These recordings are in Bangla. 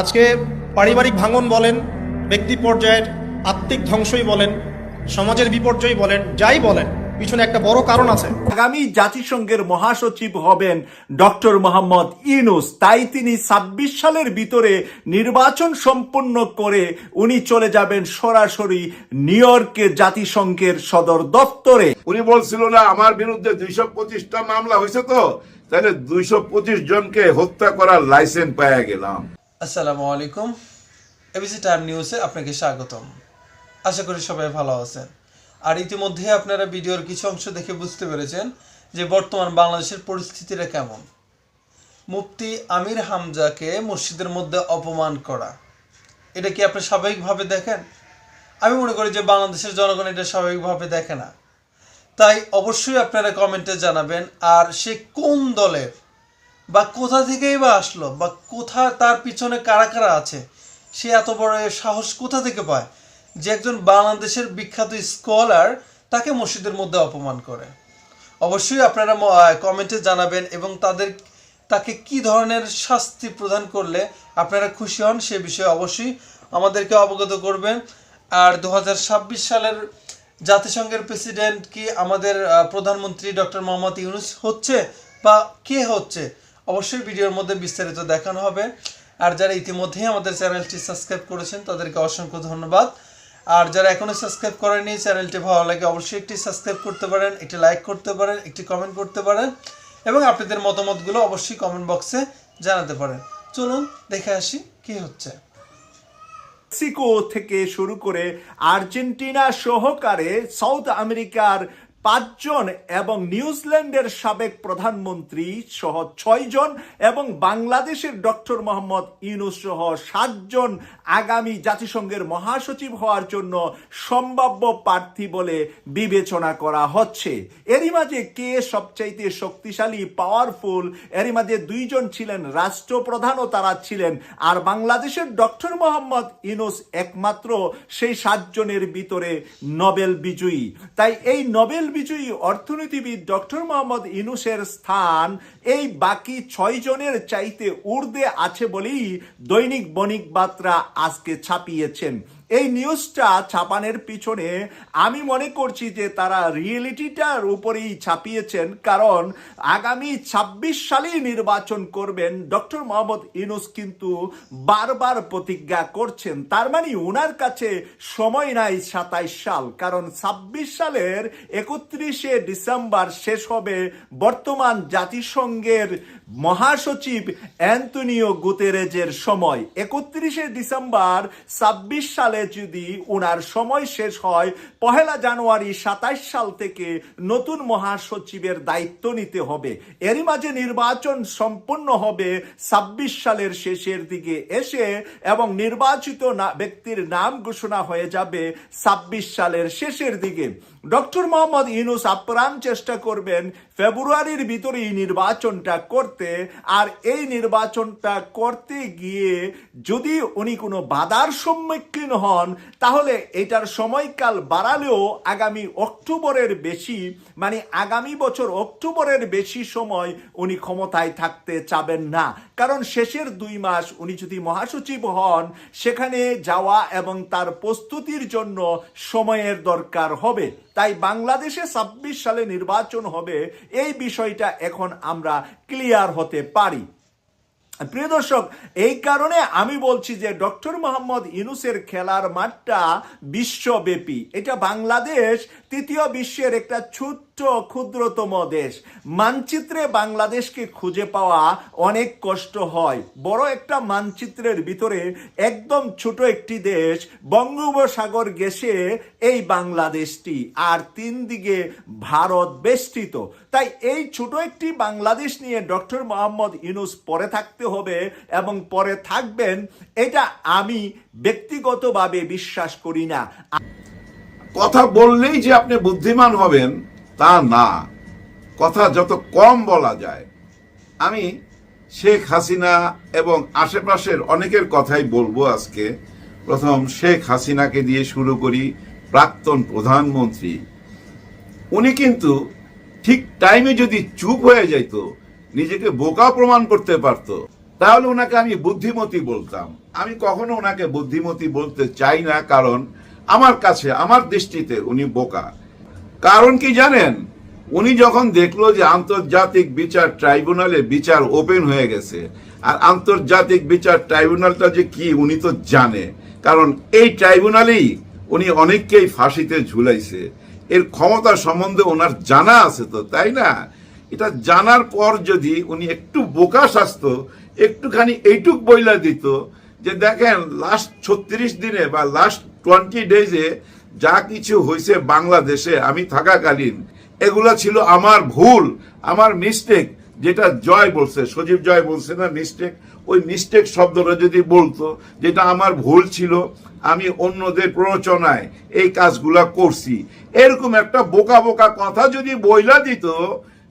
আজকে পারিবারিক ভাঙন বলেন ব্যক্তি পর্যায়ের আত্মিক ধ্বংসই বলেন সমাজের বিপর্যয় বলেন যাই বলেন পিছনে একটা বড় কারণ আছে। আগামী জাতিসংঘের মহাসচিব হবেন ডক্টর মোহাম্মদ ইউনুস। তাই তিনি ছাব্বিশ সালের ভিতরে নির্বাচন সম্পন্ন করে উনি চলে যাবেন সরাসরি নিউ ইয়র্কে জাতিসংঘের সদর দপ্তরে। উনি বলছিল না আমার বিরুদ্ধে দুইশো পঁচিশটা মামলা হয়েছে তো? তাহলে দুইশো পঁচিশ জনকে হত্যা করার লাইসেন্স পাওয়া গেলাম। আসসালামু আলাইকুম। এবিসি টাইম নিউজে আপনাকে স্বাগতম। আশা করি সবাই ভালো আছেন। আর ইতিমধ্যে আপনারা ভিডিওর কিছু অংশ দেখে বুঝতে পেরেছেন যে বর্তমান বাংলাদেশের পরিস্থিতিটা কেমন। মুফতি আমির হামজাকে মসজিদের মধ্যে অপমান করা। এটা কি আপনি স্বাভাবিকভাবে দেখেন? আমি মনে করি যে বাংলাদেশের জনগণ এটা স্বাভাবিকভাবে দেখে না। তাই অবশ্যই আপনারা কমেন্টে জানাবেন, আর সে কোন দলের বা কোথা থেকেই বা আসলো? বা কোথা, তার পিছনে কারা কারা আছে? সে এত বড় সাহস কোথা থেকে পায়? যে একজন বাংলাদেশের বিখ্যাত স্কলার তাকে মসজিদের মধ্যে অপমান করে। অবশ্যই আপনারা কমেন্টে জানাবেন এবং তাদের, তাকে কি ধরনের শাস্তি প্রদান করলে আপনারা খুশি হন সে বিষয়ে অবশ্যই আমাদেরকে অবগত করবেন। আর দু হাজার ছাব্বিশ সালের জাতিসংঘের প্রেসিডেন্ট কি আমাদের প্রধানমন্ত্রী ডক্টর মোহাম্মদ ইউনুস হচ্ছে বা কে হচ্ছে? অবশ্যই ভিডিওর মধ্যে বিস্তারিত দেখানো হবে। আর যারা ইতিমধ্যেই আমাদের চ্যানেলটি সাবস্ক্রাইব করেছেন, তাদেরকে অসংখ্য ধন্যবাদ। আর যারা এখনও সাবস্ক্রাইব করেনি চ্যানেলটি ভালো লাগে অবশ্যই একটি সাবস্ক্রাইব করতে পারেন, একটি লাইক করতে পারেন, একটি কমেন্ট করতে পারেন এবং আপনাদের মতামতগুলো অবশ্যই কমেন্ট বক্সে জানাতে পারেন। চলুন দেখে আসি কি হচ্ছে। মেক্সিকো থেকে শুরু করে আর্জেন্টিনা সহকারে সাউথ আমেরিকার পাঁচজন এবং নিউজিল্যান্ডের সাবেক প্রধানমন্ত্রী সহ ছয়জন এবং বাংলাদেশের ডক্টর মোহাম্মদ ইউনুস সহ সাতজন আগামী জাতিসংঘের মহাসচিব হওয়ার জন্য সম্ভাব্য প্রার্থী বলে বিবেচনা করা হচ্ছে। এরই মাঝে কে সবচাইতে শক্তিশালী পাওয়ারফুল এরই মাঝে দুইজন ছিলেন রাষ্ট্রপ্রধানও তারা ছিলেন। আর বাংলাদেশের ডক্টর মোহাম্মদ ইউনুস একমাত্র, সেই সাতজনের ভিতরে নোবেল বিজয়ী। তাই এই নোবেল বিজয়ী অর্থনীতিবিদ ডক্টর মোহাম্মদ ইনুসের স্থান এই বাকি ছয় জনের চাইতে ঊর্ধ্বে আছে বলেই দৈনিক বণিক বার্তা আজকে ছাপিয়েছেন। এই নিউজটা ছাপানের পিছনে আমি মনে করছি যে তারা রিয়েলিটিটার উপরেই ছাপিয়েছেন, কারণ আগামী ছাব্বিশ সালেই নির্বাচন করবেন ডক্টর মোহাম্মদ ইউনুস কিন্তু বারবার প্রতিজ্ঞা করছেন। তার মানে ওনার কাছে সময় নাই সাতাইশ সাল, কারণ ছাব্বিশ সালের একত্রিশে ডিসেম্বর শেষ হবে বর্তমান জাতিসংঘের মহাসচিব অ্যান্টনিও গুতেরেজের সময়। একত্রিশে ডিসেম্বর ছাব্বিশ সালে যদি ওনার সময় শেষ হয়, পহেলা জানুয়ারি সাতাইশ সাল থেকে নতুন মহাসচিবের দায়িত্ব নিতে হবে। এরই মাঝে নির্বাচন সম্পন্ন হবে ছাব্বিশ সালের শেষের দিকে এসে এবং নির্বাচিত ব্যক্তির নাম ঘোষণা হয়ে যাবে ছাব্বিশ সালের শেষের দিকে। ডক্টর মোহাম্মদ ইউনুস আপ্রাণ চেষ্টা করবেন ফেব্রুয়ারির ভিতরেই নির্বাচনটা করতে। আর এই নির্বাচনটা করতে গিয়ে যদি উনি কোনো বাধার সম্মুখীন হন, তাহলে এটার সময়কাল বাড়ালেও আগামী অক্টোবরের বেশি মানে আগামী বছর অক্টোবরের বেশি সময় উনি ক্ষমতায় থাকতে চাবেন না। কারণ শেষের দুই মাস উনি যদি মহাসচিব হন, সেখানে যাওয়া এবং তার প্রস্তুতির জন্য সময়ের দরকার হবে। তাই বাংলাদেশে ছাব্বিশ সালে নির্বাচন হবে, এই বিষয়টা এখন আমরা ক্লিয়ার হতে পারি। প্রিয় দর্শক, এই কারণে আমি বলছি যে ডক্টর মোহাম্মদ ইউনুসের খেলার মাঠটা বিশ্বব্যাপী। এটা বাংলাদেশ তৃতীয় বিশ্বের একটা ছোট্ট, ক্ষুদ্রতম দেশ। মানচিত্রে বাংলাদেশকে খুঁজে পাওয়া অনেক কষ্ট হয়। বড় একটা মানচিত্রের ভিতরে একদম ছোট একটি দেশ বঙ্গোপসাগর গেছে এই বাংলাদেশটি। আর তিন দিকে ভারত বেষ্টিত। তাই এই ছোট একটি বাংলাদেশ নিয়ে ডক্টর মোহাম্মদ ইউনুস পরে থাকতে হবে এবং পরে থাকবেন, এটা আমি ব্যক্তিগতভাবে বিশ্বাস করি না। কথা বললেই যে আপনি বুদ্ধিমান হবেন, তা না। কথা যত কম বলা যায়। আমি শেখ হাসিনা এবং আশেপাশের অনেকের কথাই বলব আজকে। প্রথম, শেখ হাসিনাকে দিয়ে শুরু করি প্রাক্তন প্রধানমন্ত্রী। উনি কিন্তু ঠিক টাইমে যদি চুপ হয়ে যাইতো, নিজেকে বোকা প্রমাণ করতে পারতো, তাহলে ওনাকে আমি বুদ্ধিমতী বলতাম। আমি কখনো ওনাকে বুদ্ধিমতী বলতে চাই না, কারণ আমার কাছে, আমার দৃষ্টিতে উনি বোকা। কারণ কি জানেন? উনি যখন দেখল যে আন্তর্জাতিক বিচার ট্রাইব্যুনালে বিচার ওপেন হয়ে গেছে, আর আন্তর্জাতিক বিচার ট্রাইব্যুনালটা যে কি, উনি তো জানে। কারণ এই ট্রাইব্যুনালেই উনি অনেককেই ফাঁসিতে ঝুলাইছে। এর ক্ষমতা সম্বন্ধে ওনার জানা আছে তো, তাই না? এটা জানার পর যদি উনি একটু বোকা স্বাস্থ্য একটুখানি এইটুক বইলা দিত যে দেখেন লাস্ট ছত্রিশ দিনে বা লাস্ট টোয়েন্টি ডেজে যা কিছু হয়েছে বাংলাদেশে, আমি থাকাকালীন, এগুলা ছিল আমার ভুল, আমার মিস্টেক যেটা জয় বলছে, সজীব জয় বলছে না মিস্টেক ওই মিস্টেক শব্দটা যদি বলতো, যেটা আমার ভুল ছিল, আমি অন্যদের প্ররোচনায় এই কাজগুলা করছি। এরকম একটা বোকা বোকা কথা যদি বইলা দিত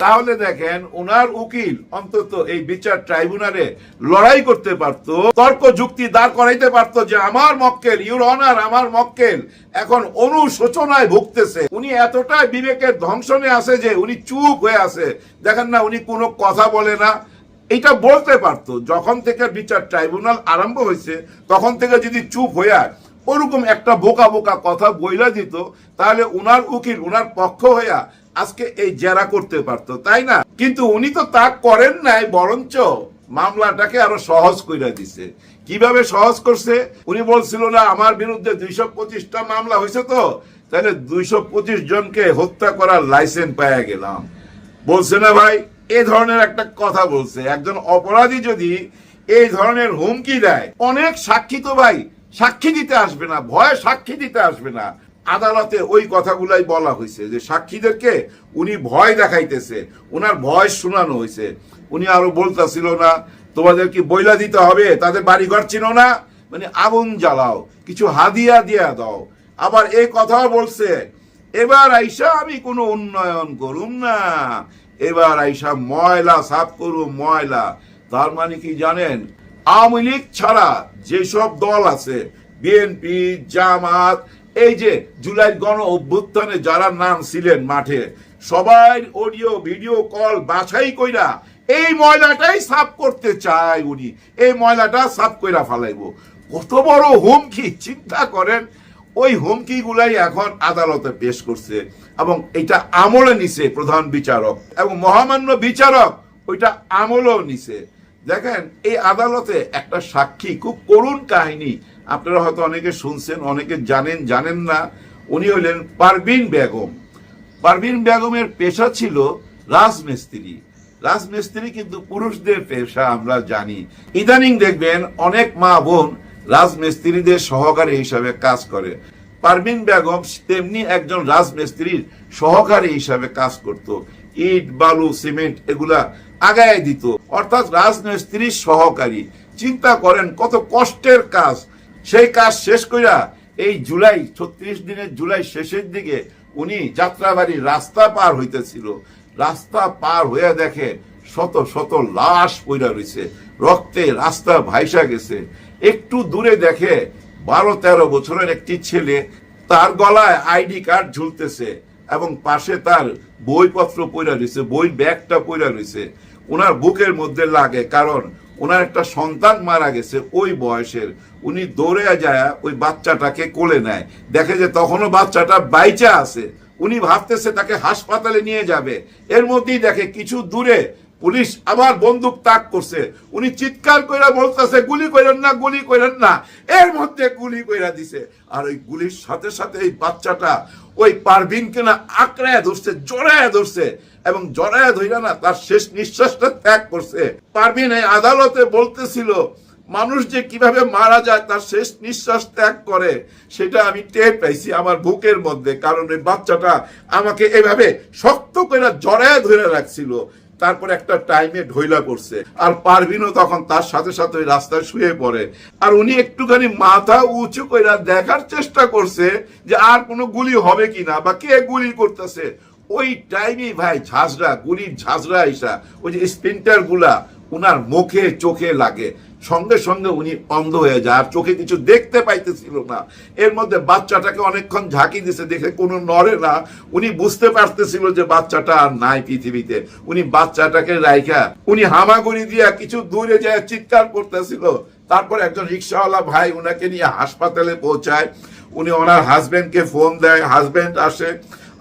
তাহলে দেখেন ওনার উকিল অন্তত এই বিচার ট্রাইব্যুনালে লড়াই করতে পারত, তর্ক যুক্তি দাঁড় করাইতে পারতো যে আমার মক্কেল, ইউর অনার আমার মক্কেল এখন অনুশোচনায় ভুগতেছে। উনি এতটাই বিবেকের ধ্বংসনে আছে যে উনি চুপ হয়ে আছে। দেখেন না, উনি কোনো কথা বলে না। এটা বলতে পারতো, যখন থেকে বিচার ট্রাইব্যুনাল আরম্ভ হয়েছে, তখন থেকে যদি চুপ হইয়া ওরকম একটা বোকা বোকা কথা বইলা দিত, তাহলে উনার উকিল, উনার পক্ষ হইয়া আজকে এই জেরা করতে পারতো, তাই না? কিন্তু উনি তো তা করেন নাই, বরঞ্চ মামলাটাকে আরও সহজ কইরা দিছে। কীভাবে সহজ করছে? উনি বলছিল, না, আমার বিরুদ্ধে দুইশো পঁচিশটা মামলা হয়েছে তো তাহলে দুইশো পঁচিশ জনকে হত্যা করার লাইসেন্স পাওয়া গেলাম। বলছে, না ভাই, এ ধরনের একটা কথা বলছে। একজন অপরাধী যদি এই ধরনের হুমকি দেয়, অনেক সাক্ষী তো ভাই, সাক্ষী দিতে আসবে না, ভয় সাক্ষী দিতে আসবে না। আদালতে ওই কথাগুলাই বলা হয়েছে যে সাক্ষীদেরকে উনি ভয় দেখাইতেছে, উনার ভয় শোনানো হয়েছে উনি আরও বলতেছিল না, তোমাদের কি বইলা দিতে হবে? তাদের বাড়িঘর চিনো না? মানে আগুন জ্বালাও, কিছু হাদিয়া দিয়া দাও। আবার এই কথাও বলছে, এবার আইসা আমি কোনো উন্নয়ন করুম না। এবার আইসা ময়লা সাফ করুম, ময়লা। তার মানে কি জানেন? আওয়ামী লীগ ছাড়া যেসব দল আছে, বিএনপি, জামাত এই যে জুলাই গণ অভ্যুত্থানে যারা নাম ছিলেন মাঠে, সবাই অডিও ভিডিও কল বাছাই কইরা এই ময়লাটাই সাফ করতে চায় উনি। এই ময়লাটা সাফ কইরা ফালাইবো। কত বড় হুমকি, চিন্তা করেন, ওই হুমকি গুলাই এখন আদালতে পেশ করছে এবং এটা আমলে নিছে প্রধান বিচারক এবং মহামান্য বিচারক, ওইটা আমলেও নিছে। দেখেন, এই আদালতে একটা সাক্ষী, খুব করুণ কাহিনী আপনারা হয়তো অনেকে শুনছেন, অনেকে জানেন জানেন না, উনি হলেন পারভিন বেগম। পারভিন বেগমের পেশা ছিল রাজমিস্ত্রি। রাজমিস্ত্রি কিন্তু পুরুষদের পেশা আমরা জানি। ইদানিং দেখবেন অনেক মা বোন রাজমিস্ত্রিদের সহকারী হিসাবে কাজ করে। পারভিন বেগম তেমনি একজন রাজমিস্ত্রির সহকারী হিসাবে কাজ করত। ইট, বালু, সিমেন্ট এগুলা আগায় দিত। অর্থাৎ রাজমিস্ত্রির সহকারী। চিন্তা করেন কত কষ্টের কাজ। সেই কাজ শেষ কইরা এই জুলাই, ছত্রিশ দিনের জুলাই শেষের দিকে উনি যাত্রাবাড়ির রাস্তা পার হইতেছিল। রাস্তা পার হইয়া দেখে শত শত লাশ পইরা রইছে। রক্তে রাস্তা ভাইসা গেছে। একটু দূরে দেখে বারো, তেরো বছরের একটি ছেলে তার গলায় আইডি কার্ড ঝুলতেছে এবং পাশে তার বইপত্র পইরা রয়েছে বই ব্যাগটা পইরা রয়েছে ওনার বুকের মধ্যে লাগে কারণ ওনার একটা সন্তান মারা গেছে, ওই বয়সের। উনি দৌড়ে যায়, ওই বাচ্চাটাকে কোলে নেয়। দেখে যে তখনও বাচ্চাটা বাইচা আছে। উনি ভাবতেছে তাকে হাসপাতালে নিয়ে যাবে। এর মধ্যেই দেখে কিছু দূরে পুলিশ আবার বন্দুক তাক করছে। উনি চিৎকার কইরা বলতেছে, গুলি কইরেন না, গুলি কইরেন না। এর মধ্যে গুলি কইরা দিছে। আর ওই গুলির সাথে সাথে এই বাচ্চাটা ওই পারভিনকে না আঁকড়ায় ধরছে, জড়ায় ধরছে। এবং জড়ায় ধইরা না, তার শেষ নিঃশ্বাসটা ত্যাগ করছে। পারভিন এই আদালতে বলতেছিল, মানুষ যে কীভাবে মারা যায়, তার শেষ নিঃশ্বাস ত্যাগ করে, সেটা আমি টের পাইছি আমার বুকের মধ্যে, কারণ এই বাচ্চাটা আমাকে এভাবে শক্ত করে জড়ায় ধরে রাখছিল। তারপর একটা টাইমে ঢইলা করছে আর পারভিনও তখন তার সাথে সাথে ওই রাস্তায় শুয়ে পড়ে। আর উনি একটুখানি মাথা উঁচু করে দেখার চেষ্টা করছে যে আর কোনো গুলি হবে কিনা বা কে গুলি করতেছে। ওই টাইমে ভাই ঝাঁঝরা, গুলির ঝাঁঝরা এসা, ওই যে স্পিন্টারগুলা উনার মুখে, চোখে লাগে। সঙ্গে সঙ্গে উনি অন্ধ হয়ে যায়, আর চোখে কিছু দেখতে পাইতেছিল না। এর মধ্যে বাচ্চাটাকে অনেকক্ষণ ঝাঁকি দিছে, দেখে কোনো নড়ে না। উনি বুঝতে পারতেছিল যে বাচ্চাটা আর নাই পৃথিবীতে। উনি বাচ্চাটাকে রাইখা, উনি হামাগুড়ি দিয়া কিছু দূরে যায় চিৎকার করতেছিল। তারপর একজন রিক্সাওয়ালা ভাই উনাকে নিয়ে হাসপাতালে পৌঁছায়। উনি ওনার হাজবেন্ডকে ফোন দেয় হাজবেন্ড আসে।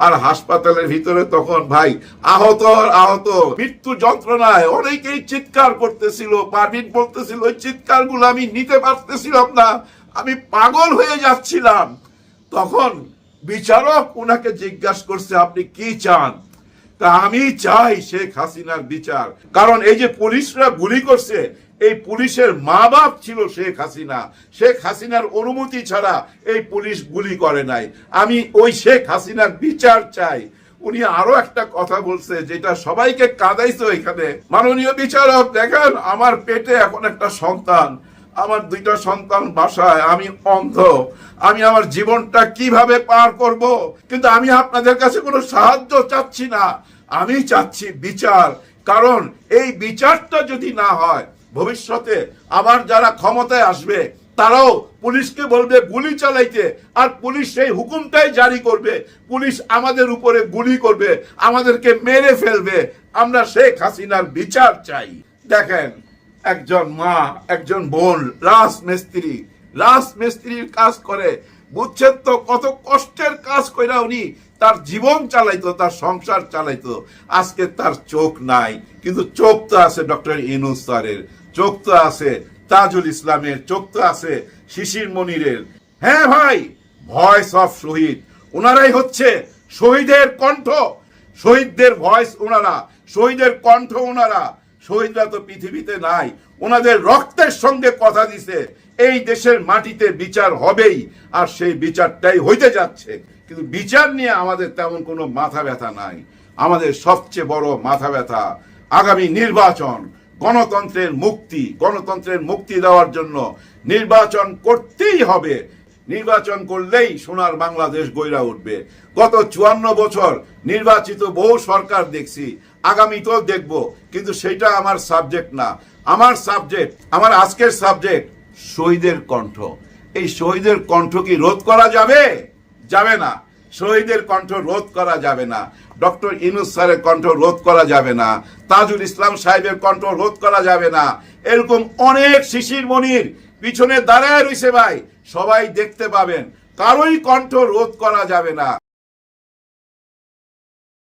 আর হাসপাতালের ভিতরে তখন ভাই, আহত আহত, মৃত্যু যন্ত্রণায় অনেকেই চিৎকার করতেছিল, পারভিন বলতেছিল, ওই চিৎকারগুলো আমি নিতে পারতেছিলাম না, আমি পাগল হয়ে যাচ্ছিলাম। তখন বিচারক উনাকে জিজ্ঞাসা করছে, আপনি কি চান? তা আমি চাই শেখ হাসিনার বিচার, কারণ এই যে পুলিশরা গুলি করছে এই পুলিশের মা বাপ ছিল শেখ হাসিনা। শেখ হাসিনার অনুমতি ছাড়া এই পুলিশ গুলি করে নাই। আমি ওই শেখ হাসিনার বিচার চাই। উনি আরও একটা কথা বলছে, যেটা সবাইকে কাঁদাইছে এখানে মাননীয় বিচারক, দেখেন, আমার পেটে এখন একটা সন্তান। আমার দুইটা সন্তান বাসায়, আমি অন্ধ। আমি আমার জীবনটা কীভাবে পার করব? কিন্তু আমি আপনাদের কাছে কোনো সাহায্য চাচ্ছি না। আমি চাচ্ছি বিচার। কারণ এই বিচারটা যদি না হয় ভবিষ্যতে আবার যারা ক্ষমতায় আসবে, তারাও পুলিশকে বলবে গুলি চালাইতে। আর পুলিশ সেই হুকুমটাই জারি করবে, পুলিশ আমাদের উপরে গুলি করবে, আমাদেরকে মেরে ফেলবে। আমরা শেখ হাসিনার বিচার চাই। দেখেন, একজন মা, একজন বোন রাজমিস্ত্রি রাজমিস্ত্রির কাজ করে। বুঝছেন তো কত কষ্টের কাজ কইরা উনি তার জীবন চালাইতো, তার সংসার চালাইতো। আজকে তার চোখ নাই, কিন্তু চোখ তো আছে ডক্টর ইনুস স্যারের। চোখ তো আছে, তাজুল ইসলামের চোখ তো আছে, শিশির মনিরের। হ্যাঁ ভাই, ভয়েস অফ শহীদ। ওনারাই হচ্ছে শহীদের কণ্ঠ। শহীদদের ভয়েস ওনারা শহীদের কণ্ঠ ওনারা শহীদরা তো পৃথিবীতে নাই। ওনাদের রক্তের সঙ্গে কথা দিছে, এই দেশের মাটিতে বিচার হবেই, আর সেই বিচারটাই হইতে যাচ্ছে। কিন্তু বিচার নিয়ে আমাদের তেমন কোনো মাথা ব্যথা নাই। আমাদের সবচেয়ে বড় মাথা ব্যথা আগামী নির্বাচন। গণতন্ত্রের মুক্তি গণতন্ত্রের মুক্তি দেওয়ার জন্য নির্বাচন করতেই হবে। নির্বাচন করলেই সোনার বাংলাদেশ গইরা উঠবে। গত চুয়ান্ন বছর নির্বাচিত বহু সরকার দেখছি, আগামীতেও দেখব, কিন্তু সেটা আমার সাবজেক্ট না। আমার সাবজেক্ট আমার আজকের সাবজেক্ট শহীদের কণ্ঠ। এই শহীদের কণ্ঠ কি রোধ করা যাবে? যাবে না। শহীদের কণ্ঠ রোধ করা যাবে না। ডক্টর ইনুস স্যারের কণ্ঠ রোধ করা যাবে না। তাজুল ইসলাম সাহেবের কণ্ঠ রোধ করা যাবে না। এরকম অনেক শিশির মনির পিছনে দাঁড়ায় রয়েছে ভাই। সবাই দেখতে পাবেন। কারোই কণ্ঠ রোধ করা যাবে না।